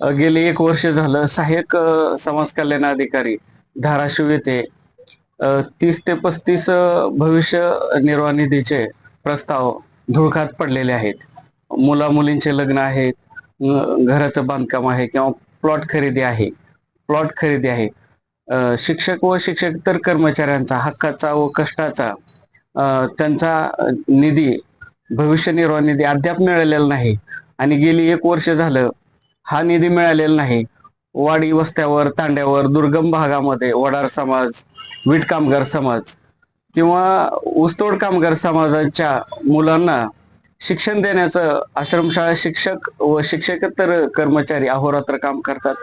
गेले एक वर्ष झालं. सहाय्यक समाज कल्याण अधिकारी धाराशिव येथे. तीस ते पस्तीस भविष्य निर्वाह निधीचे प्रस्ताव धुळकात पडलेले आहेत. मुला मुलींचे लग्न आहेत. घराचं बांधकाम आहे किंवा प्लॉट खरेदी आहे. प्लॉट खरेदी आहे. शिक्षक व शिक्षकेतर कर्मचाऱ्यांचा हक्काचा व कष्टाचा त्यांचा निधी भविष्य निर्वाह निधी अद्याप मिळालेला नाही. आणि गेली एक वर्ष झालं हा निधी मिळालेला नाही. वाडी वस्त्यावर तांड्यावर दुर्गम भागामध्ये वडार समाज वीट कामगार समाज किंवा ऊसतोड कामगार समाजाच्या मुलांना शिक्षण देण्याचं आश्रमशाळा शिक्षक व शिक्षकेतर कर्मचारी अहोरात्र काम करतात.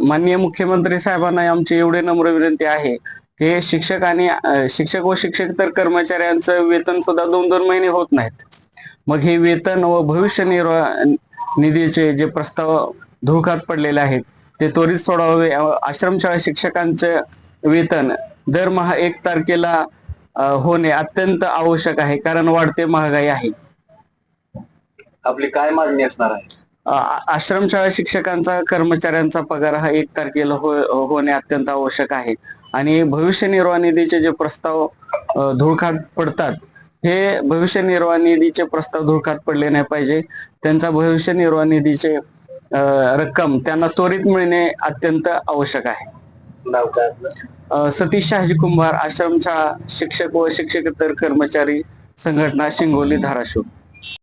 माननीय मुख्यमंत्री साहेबांना आमची एवढे नम्र विनंती आहे की शिक्षक आणि शिक्षक व शिक्षकेतर कर्मचाऱ्यांचं वेतन सुद्धा दोन दोन महिने होत नाहीत. मग हे वेतन व भविष्य निर्वाह निधीचे जे प्रस्ताव धुळकात पडलेले आहेत ते त्वरित सोडावे. आश्रमशाळा शिक्षकांचे वेतन दरमहा एक तारखेला होणे अत्यंत आवश्यक आहे कारण वाढते महागाई आहे. आपली काय मागणी असणार आहे? आश्रमशाळा शिक्षकांचा कर्मचाऱ्यांचा पगार हा एक तारखेला हो- होणे अत्यंत आवश्यक आहे. आणि भविष्य निर्वाह निधीचे जे प्रस्ताव अ, धुळकात पडतात हे भविष्य निर्वाह निधीचे प्रस्ताव धुळकात पडले नाही पाहिजे. त्यांचा भविष्य निर्वाह निधीचे रक्कम त्यांना त्वरित मिळणे अत्यंत आवश्यक आहे. सतीश शहाजी कुंभार आश्रमशाळा शिक्षक व शिक्षकेतर कर्मचारी संघटना शिंगोली धाराशिव.